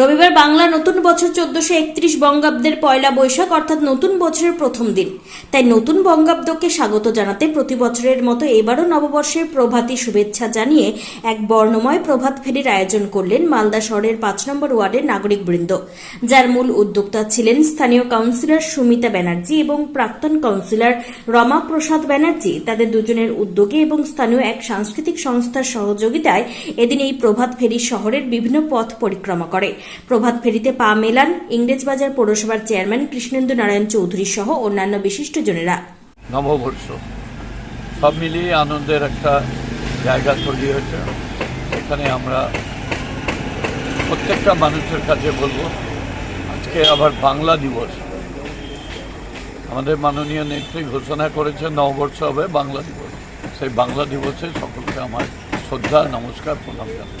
রবিবার বাংলা নতুন বছর চোদ্দশো একত্রিশ বঙ্গাব্দের পয়লা বৈশাখ অর্থাৎ নতুন বছরের প্রথম দিন। তাই নতুন বঙ্গাব্দকে স্বাগত জানাতে প্রতি বছরের মতো এবারও নববর্ষের প্রভাতী শুভেচ্ছা জানিয়ে এক বর্ণময় প্রভাত ফেরির আয়োজন করলেন মালদা শহরের পাঁচ নম্বর ওয়ার্ডের নাগরিকবৃন্দ। যার মূল উদ্যোক্তা ছিলেন স্থানীয় কাউন্সিলর সুমিতা ব্যানার্জি এবং প্রাক্তন কাউন্সিলর রমা প্রসাদ ব্যানার্জি। তাদের দুজনের উদ্যোগে এবং স্থানীয় এক সাংস্কৃতিক সংস্থার সহযোগিতায় এদিন এই প্রভাত ফেরি শহরের বিভিন্ন পথ পরিক্রমা করে। প্রভাত ফেরিতে পা মেলান ইংরেজবাজার পৌরসভার চেয়ারম্যান কৃষ্ণেন্দু নারায়ণ চৌধুরী সহ অন্যান্য বিশিষ্টজনেরা নববর্ষ। সব মিলিয়ে আনন্দের একটা জায়গা তৈরি হয়েছে। এখানে আমরা প্রত্যেকটা মানুষের কাছে বলব, আজকে আবার বাংলা দিবস। আমাদের মাননীয় নেত্রী ঘোষণা করেছে নববর্ষ হবে বাংলা দিবস। সেই বাংলা দিবসে সকলকে আমার শ্রদ্ধা, নমস্কার, প্রণাম জানাই